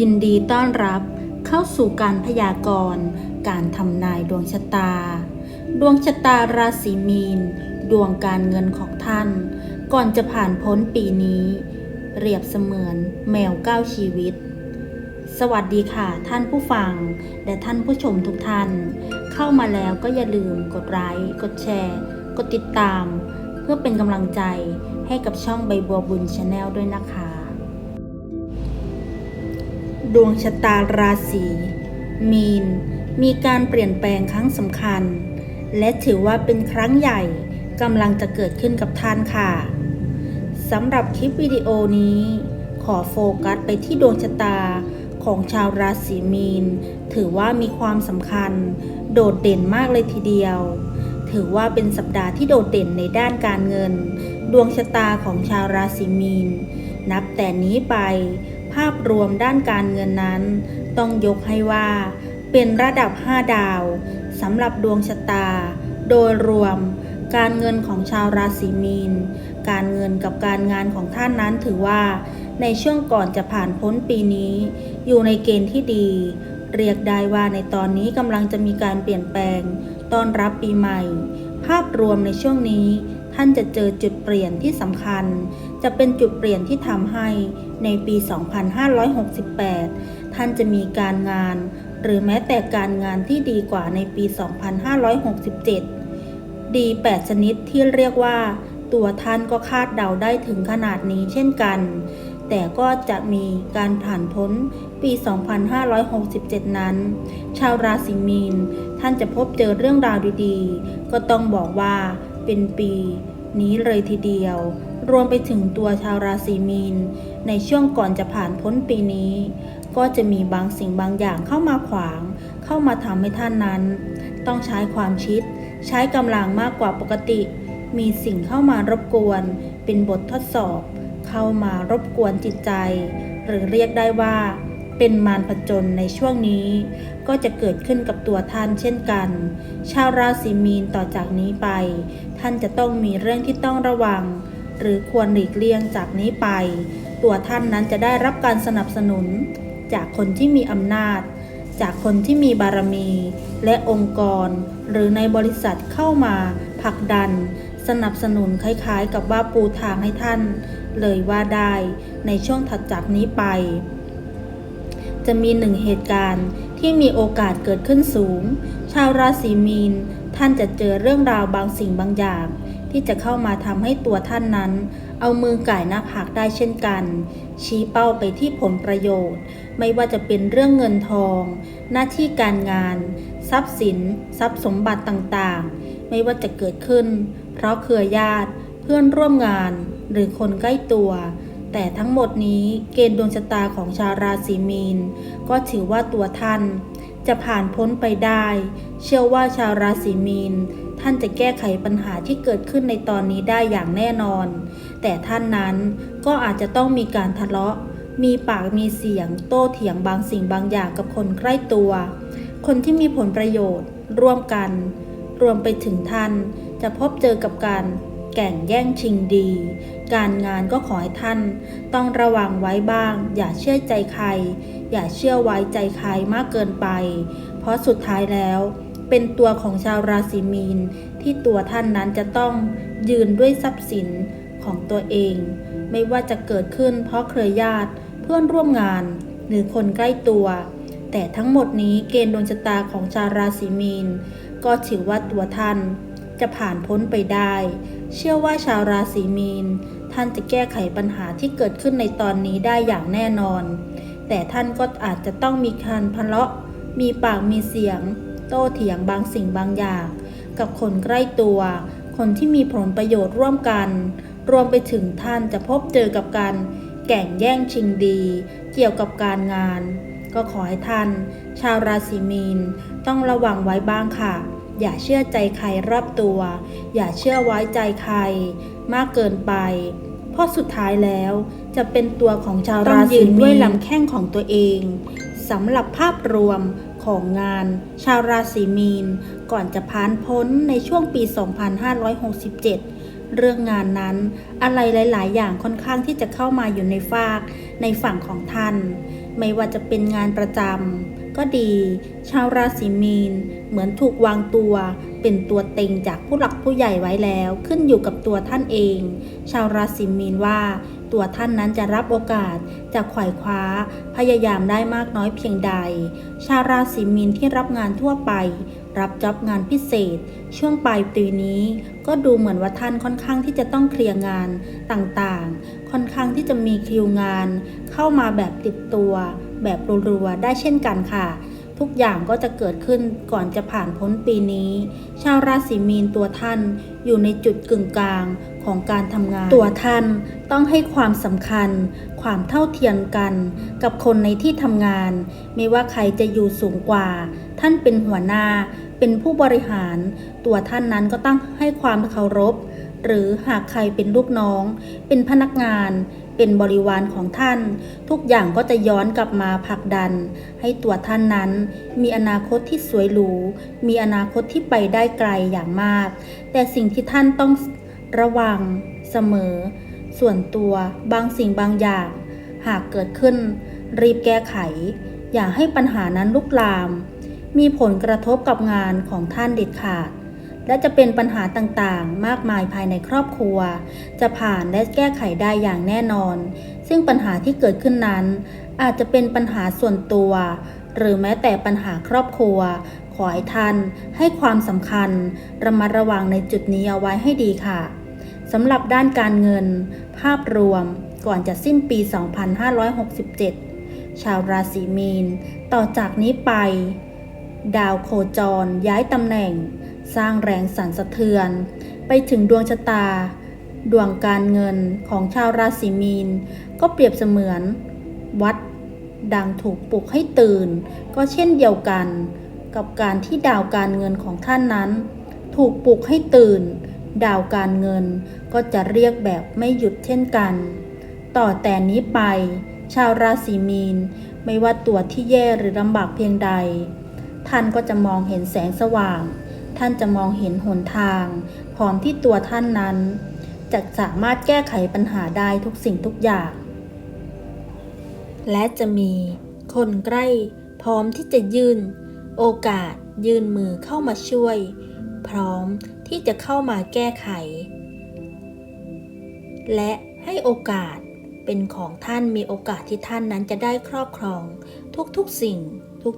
ยินดีต้อนรับเข้าสู่การพยากรณ์การทำนายดวงชะตา ดวงชะตาราศีมีน ดวงการเงินของท่าน ก่อนจะผ่านพ้นปีนี้ เรียบเสมือนแมวเก้าชีวิต สวัสดีค่ะท่านผู้ฟัง และท่านผู้ชมทุกท่าน เข้ามาแล้วก็อย่าลืมกดไลค์กดแชร์ กดติดตาม เพื่อเป็นกำลังใจให้กับช่องใบบัวบุญชาแนลด้วยนะคะ ดวงชะตาราศี มีน มีการเปลี่ยนแปลงครั้งสำคัญ และถือว่าเป็นครั้งใหญ่กำลังจะเกิดขึ้นกับท่านค่ะสำหรับคลิปวิดีโอนี้ ขอโฟกัสไปที่ดวงชะตาของชาวราศีมีน ถือว่ามีความสำคัญ โดดเด่นมากเลยทีเดียว ถือว่าเป็นสัปดาห์ที่โดดเด่นในด้านการเงิน ดวงชะตาของชาวราศีมีน นับแต่นี้ไป ภาพรวมด้านการเงินนั้น ต้องยกให้ว่า เป็นระดับ 5 ดาวสำหรับดวงชะตา โดยรวม การเงินของชาวราศีมีน การเงินกับการงานของท่านนั้นถือว่า ในช่วงก่อนจะผ่านพ้นปีนี้ อยู่ในเกณฑ์ที่ดี เรียกได้ว่าในตอนนี้กำลังจะมีการเปลี่ยนแปลงต้อนรับปีใหม่ ภาพรวมในช่วงนี้ท่านจะเจอจุดเปลี่ยนที่สำคัญ จะเป็นจุดเปลี่ยนที่ทำให้ในปี 2568 ท่านจะมีการงาน หรือแม้แต่การงานที่ดีกว่าในปี 2567 ดี 8 ชนิดที่เรียกว่า ตัวท่านก็คาดเดาได้ถึงขนาดนี้เช่นกัน แต่ก็จะมีการผ่านพ้นปี 2567 นั้น ชาวราศีมีน ท่านจะพบเจอเรื่องราวดีๆ ก็ต้องบอกว่าเป็นปีนี้เลยทีเดียว รวมไปถึงตัวชาวราศีมีน ในช่วงก่อนจะผ่านพ้นปีนี้ ก็จะมีบางสิ่งบางอย่างเข้ามาขวาง เข้ามาทำให้ท่านนั้น ต้องใช้ความคิด ใช้กำลังมากกว่าปกติ มีสิ่งเข้ามารบกวน เป็นบททดสอบ เข้ามารบกวนจิตใจ หรือเรียกได้ว่าเป็นมารผจญในช่วงนี้ ก็จะเกิดขึ้นกับตัวท่านเช่นกัน ชาวราศีมีนต่อจากนี้ไป ท่านจะต้องมีเรื่องที่ต้องระวัง หรือควรหลีกเลี่ยงจากนี้ไป ตัวท่านนั้นจะได้รับการสนับสนุน จากคนที่มีอำนาจ จากคนที่มีบารมี และองค์กร หรือในบริษัทเข้ามาผลักดัน สนับสนุนคล้ายๆ กับว่าปูทางให้ท่าน เลยว่าได้ในช่วงถัดจากนี้ไป จะมีหนึ่งเหตุการณ์ที่มีโอกาสเกิดขึ้นสูง ชาวราศีมีนท่านจะเจอเรื่องราวบางสิ่งบางอย่าง ที่จะเข้ามาทำให้ตัวท่านนั้น เอามือก่ายหน้าผากได้เช่นกัน ชี้เป้าไปที่ผลประโยชน์ ไม่ว่าจะเป็นเรื่องเงินทอง หน้าที่การงาน ทรัพย์สิน ทรัพย์สมบัติต่างๆ ไม่ว่าจะเกิดขึ้น เพราะเครือญาติ เพื่อนร่วมงาน หรือคนใกล้ตัวแต่ทั้งหมดนี้เกณฑ์ดวงชะตาของชาวราศีมีน ก็ถือว่าตัวท่าน จะผ่านพ้นไปได้ เชื่อว่าชาวราศีมีน ท่านจะแก้ไขปัญหาที่เกิดขึ้นในตอนนี้ได้อย่างแน่นอน แต่ท่านนั้นก็อาจจะต้องมีการทะเลาะ มีปากมีเสียง โต้เถียงบางสิ่งบางอย่างกับคนใกล้ตัว คนที่มีผลประโยชน์ ร่วมกัน รวมไปถึงท่านจะพบเจอกับการแก่งแย่งชิงดี การงานก็ขอให้ท่าน ต้องระวังไว้บ้าง อย่าเชื่อใจใคร อย่าเชื่อไว้ใจใครมากเกินไป เพราะสุดท้ายแล้ว เป็นตัวของชาวราศีมีน ที่ตัวท่านนั้นจะต้องยืนด้วยทรัพย์สินของตัวเอง ไม่ว่าจะเกิดขึ้นเพราะเครือญาติเพื่อนร่วมงาน หรือคนใกล้ตัว แต่ทั้งหมดนี้เกณฑ์ดวงชะตาของชาวราศีมีน ก็ถือว่าตัวท่านจะผ่านพ้นไปได้ เชื่อว่าชาวราศีมีน ท่านจะแก้ไขปัญหาที่เกิดขึ้นในตอนนี้ได้อย่างแน่นอน แต่ท่านก็อาจจะต้องมีการทะเลาะมีปากมีเสียง โต้เถียงบางสิ่งบางอย่าง กับคนใกล้ตัว คนที่มีผลประโยชน์ร่วมกัน รวมไปถึงท่านจะพบเจอกับการแก่งแย่งชิงดี เกี่ยวกับการงาน ก็ขอให้ท่าน ชาวราศีมีน ต้องระวังไว้บ้างค่ะ อย่าเชื่อใจใครรอบตัว อย่าเชื่อไว้ใจใคร มากเกินไปเพราะสุดท้ายแล้วจะเป็นตัวของชาวราศีมีนด้วยลำแข้งของตัวเองสำหรับภาพรวม ของงาน ชาวราศีมีน ก่อนจะผ่านพ้นในช่วงปี 2567 เรื่องงานนั้น อะไรหลาย ๆ อย่างค่อนข้างที่จะเข้ามาอยู่ในฝาก ในฝั่งของท่าน ไม่ว่าจะเป็นงานประจำก็ดี ชาวราศีมีน เหมือนถูกวางตัวเป็นตัวเต็งจากผู้หลักผู้ใหญ่ไว้แล้ว ขึ้นอยู่กับตัวท่านเอง ชาวราศีมีนว่า ตัวท่านนั้นจะรับโอกาสจะไขว่คว้า พยายามได้มากน้อยเพียงใด ชาวราศีมีนที่รับงานทั่วไป รับจ็อบงานพิเศษ ช่วงปลายปีนี้ ก็ดูเหมือนว่าท่านค่อนข้างที่จะต้องเคลียร์งานต่างๆ ค่อนข้างที่จะมีคิวงาน เข้ามาแบบติดตัว แบบรัวๆได้เช่นกันค่ะทุกอย่างก็จะเกิดขึ้นก่อนจะผ่านพ้นปีนี้ ชาวราศีมีนตัวท่านอยู่ในจุดกึ่งกลาง ของการทำงาน ตัวท่านต้องให้ความสำคัญ ความเท่าเทียมกัน กับคนในที่ทำงาน ไม่ว่าใครจะอยู่สูงกว่า ท่านเป็นหัวหน้า เป็นผู้บริหาร ตัวท่านนั้นก็ต้องให้ความเคารพ หรือหากใครเป็นลูกน้อง เป็นพนักงานเป็นบริวารของท่าน ทุกอย่างก็จะย้อนกลับมาผลักดัน ให้ตัวท่านนั้น มีอนาคตที่สวยหรู มีอนาคตที่ไปได้ไกลอย่างมาก แต่สิ่งที่ท่านต้อง ระวัง เสมอ ส่วนตัวบางสิ่งบางอย่าง หากเกิดขึ้น รีบแก้ไข อย่าให้ปัญหานั้นลุกลาม มีผลกระทบกับงานของท่านเด็ดขาด และจะเป็นปัญหาต่างๆ มากมายภายในครอบครัว จะผ่านและแก้ไขได้อย่างแน่นอน ซึ่งปัญหาที่เกิดขึ้นนั้น อาจจะเป็นปัญหาส่วนตัว หรือแม้แต่ปัญหาครอบครัวขอให้ท่านให้ความสำคัญ ระมัดระวังในจุดนี้เอาไว้ให้ดีค่ะ สำหรับด้านการเงิน ภาพรวมก่อนจะสิ้นปี 2567 ชาวราศีมีน ต่อจากนี้ไป ดาวโคจรย้ายตำแหน่ง สร้างแรงสั่นสะเทือน ไปถึงดวงชะตา ดวงการเงินของชาวราศีมีน ก็เปรียบเสมือน วัด ดังถูกปลุกให้ตื่น ก็เช่นเดียวกัน กับการที่ดาวการเงินของท่านนั้น ถูกปลุกให้ตื่น ดาวการเงินก็จะเรียกแบบไม่หยุดเช่นกัน ต่อแต่นี้ไป ชาวราศีมีน ไม่ว่าตัวที่แย่หรือลำบากเพียงใด ท่านก็จะมองเห็นแสงสว่าง ท่านจะมองเห็นหนทาง พร้อมที่ตัวท่านนั้น จะสามารถแก้ไขปัญหาได้ทุกสิ่งทุกอย่าง และจะมีคนใกล้ พร้อมที่จะยื่น โอกาสยื่นมือเข้ามาช่วย พร้อม ที่จะเข้ามาแก้ไข และให้โอกาสเป็นของท่านมีโอกาสที่ท่านนั้นจะได้ครอบครอง ทุกๆสิ่ง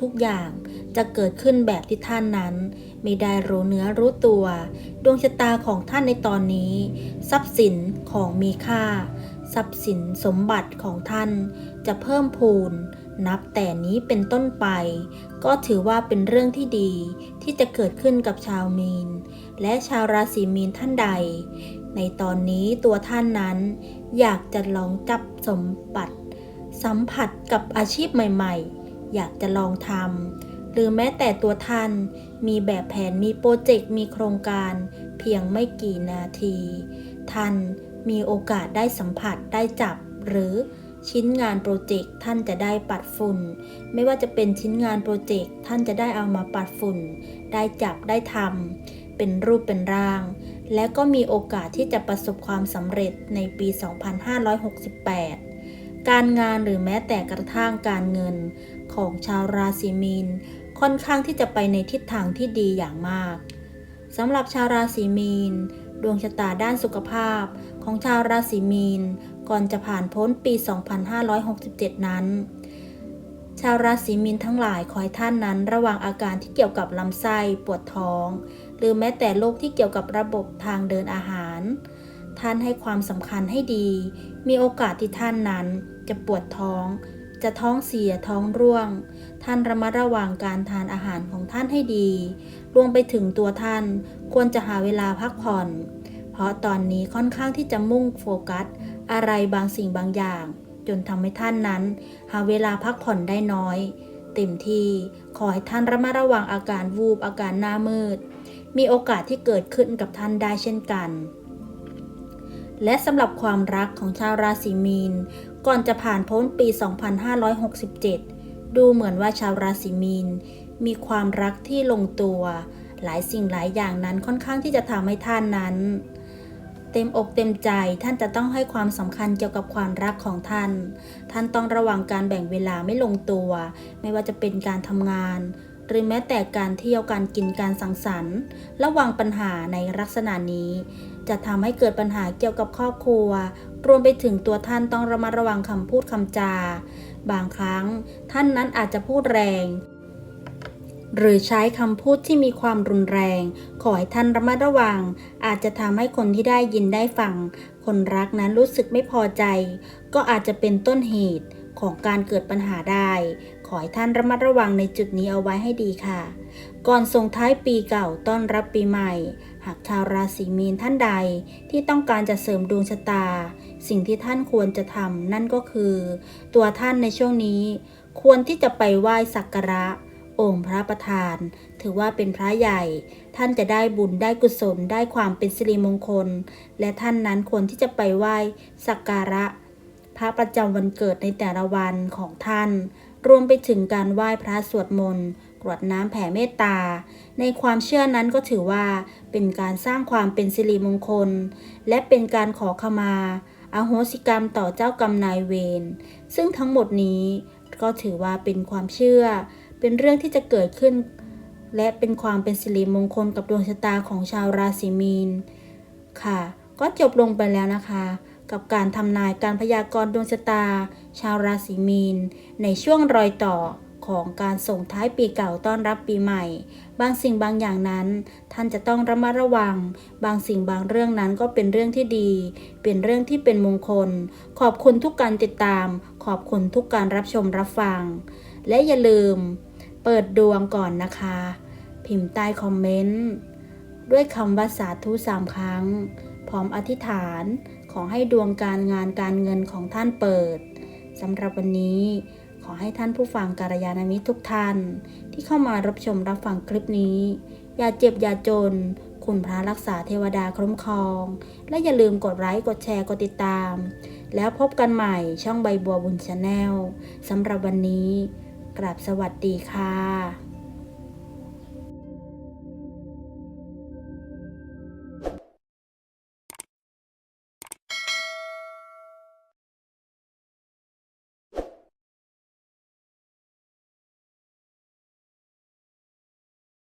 ทุกๆอย่างจะเกิดขึ้นแบบที่ท่านนั้น ไม่ได้รู้เนื้อรู้ตัว ดวงชะตาของท่านในตอนนี้ ทรัพย์สินของมีค่า ทรัพย์สินสมบัติของท่านจะเพิ่มพูน นับแต่นี้เป็นต้นไป ก็ถือว่าเป็นเรื่องที่ดีที่จะเกิดขึ้นกับชาวมีน และชาวราศีมีนท่านใด ในตอนนี้ตัวท่านนั้น อยากจะลองจับสมบัติ สัมผัสกับอาชีพใหม่ ๆ อยากจะลองทำหรือแม้แต่ตัวท่านมีแบบแผนมีโปรเจกต์มีโครงการเพียงไม่กี่นาที ท่านมีโอกาสได้สัมผัสได้จับหรือ ชิ้นงานโปรเจกต์ท่านจะได้ปัดฝุ่น ไม่ว่าจะเป็นชิ้นงานโปรเจกต์ท่านจะได้เอามาปัดฝุ่น ได้จับได้ทำเป็นรูปเป็นร่าง และก็มีโอกาสที่จะประสบความสำเร็จในปี 2568 การงานหรือแม้แต่กระทั่งการเงินของชาวราศีมีนค่อนข้างที่จะไปในทิศทางที่ดีอย่างมากสำหรับชาวราศีมีน ดวงชะตาด้านสุขภาพของชาวราศีมีน ก่อนจะผ่านพ้นปี 2567 นั้น ชาวราศีมีนทั้งหลายขอให้ท่านนั้น ระวังอาการที่เกี่ยวกับลำไส้ปวดท้อง หรือแม้แต่โรคที่เกี่ยวกับระบบทางเดินอาหาร ท่านให้ความสำคัญให้ดี มีโอกาสที่ท่านนั้นจะปวดท้อง จะท้องเสียท้องร่วง ท่านระมัดระวังการทานอาหารของท่านให้ดี รวมไปถึงตัวท่านควรจะหาเวลาพักผ่อน ราะตอนนี้ค่อนข้างที่จะมุ่งโฟกัส อะไรบางสิ่งบางอย่าง จนทำให้ท่านนั้น หาเวลาพักผ่อนได้น้อย เต็มที่ขอให้ท่านระมัดระวังอาการวูบอาการหน้ามืด มีโอกาสที่เกิดขึ้นกับท่านได้เช่นกัน และสำหรับความรักของชาวราศีมีน ก่อนจะผ่านพ้นปี 2567 ดูเหมือนว่าชาวราศีมีน มีความรักที่ลงตัว หลายสิ่งหลายอย่างนั้นค่อนข้างที่จะทำให้ท่านนั้น เต็มอกเต็มใจท่านจะต้องให้ความสำคัญเกี่ยวกับความรักของท่าน ท่านต้องระวังการแบ่งเวลาไม่ลงตัว ไม่ว่าจะเป็นการทำงาน หรือแม้แต่การเที่ยวการกินการสังสรรค์ ระวังปัญหาในลักษณะนี้ จะทำให้เกิดปัญหาเกี่ยวกับครอบครัว รวมไปถึงตัวท่านต้องระมัดระวังคำพูดคำจา บางครั้งท่านนั้นอาจจะพูดแรง หรือใช้คำพูดที่มีความรุนแรง ขอให้ท่านระมัดระวัง อาจจะทำให้คนที่ได้ยินได้ฟัง คนรักนั้นรู้สึกไม่พอใจ ก็อาจจะเป็นต้นเหตุของการเกิดปัญหาได้ ขอให้ท่านระมัดระวังในจุดนี้เอาไว้ให้ดีค่ะ ก่อนส่งท้ายปีเก่าต้อนรับปีใหม่ หากชาวราศีมีนท่านใดที่ต้องการจะเสริมดวงชะตา สิ่งที่ท่านควรจะทำนั่นก็คือ ตัวท่านในช่วงนี้ ควรที่จะไปไหว้สักการะ องค์พระประธาน ถือว่าเป็นพระใหญ่ ท่านจะได้บุญได้กุศลได้ความเป็นสิริมงคล และท่านนั้นควรที่จะไปไหว้สักการะ พระประจำวันเกิดในแต่ละวันของท่าน รวมไปถึงการไหว้พระสวดมนต์กรวดน้ำแผ่เมตตา ในความเชื่อนั้นก็ถือว่าเป็นการสร้างความเป็นสิริมงคล และเป็นการขอขมาอาโหสิกรรมต่อเจ้ากรรมนายเวร ซึ่งทั้งหมดนี้ก็ถือว่าเป็นความเชื่อ เป็นเรื่องที่จะเกิดขึ้น และเป็นความเป็นสิริมงคลกับดวงชะตาของชาวราศีมีน ค่ะ ก็จบลงไปแล้วนะคะ กับการทำนายการพยากรณ์ดวงชะตา ชาวราศีมีน ในช่วงรอยต่อของการส่งท้ายปีเก่าต้อนรับปีใหม่ บางสิ่งบางอย่างนั้น ท่านจะต้องระมัดระวัง บางสิ่งบางเรื่องนั้นก็เป็นเรื่องที่ดี เป็นเรื่องที่เป็นมงคล ขอบคุณทุกการติดตาม ขอบคุณทุกการรับชมรับฟัง และอย่าลืม เปิดดวงก่อนนะคะ พิมพ์ใต้คอมเมนต์ ด้วยคำว่าสาธุสามครั้ง พร้อมอธิษฐานขอให้ดวงการงานการเงินของท่านเปิดสำหรับวันนี้ขอให้ท่านผู้ฟังการยานามิตรทุกท่าน ที่เข้ามารับชมรับฟังคลิปนี้ อย่าเจ็บอย่าจน คุณพระรักษาเทวดาคุ้มครอง และอย่าลืมกดไลค์กดแชร์กดติดตาม แล้วพบกันใหม่ช่องใบบัวบุญชาแนลสำหรับวันนี้ กราบสวัสดีค่ะ